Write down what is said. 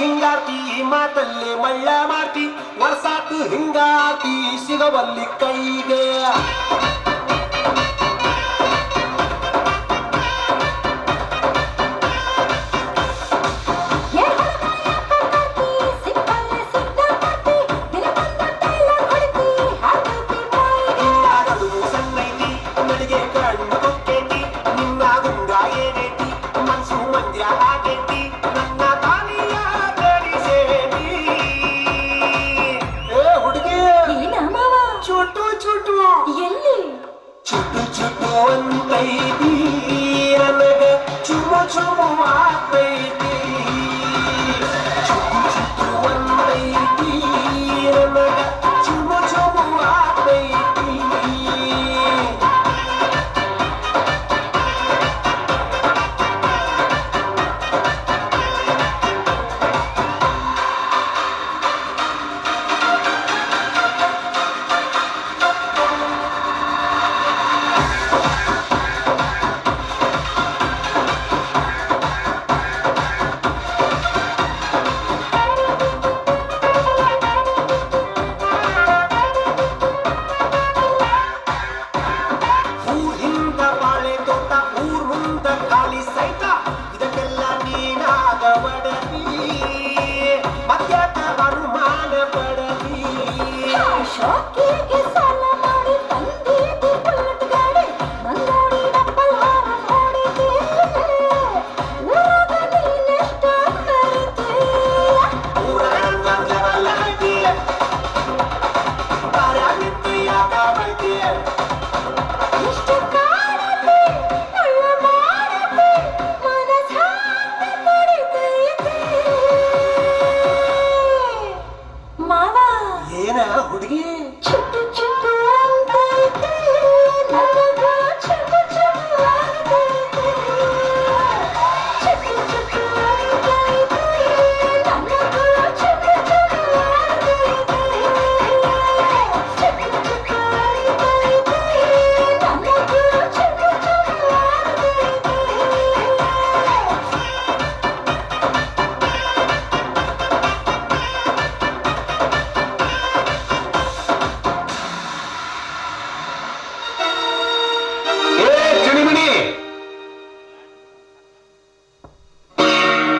ಹಿಂಗಾರ್ತಿ ಈ ಮಾತಲ್ಲಿ ಮಳ್ಳ ಮಾಡ್ತಿ. ವರ್ಷಾತು ಹಿಂಗಾರ್ತಿ ಸಿಗವಲ್ಲಿ ಕೈಗೆ. 问飞机呀那个珠穆朗玛峰啊飞 어? ಹುಡುಗಿ 네.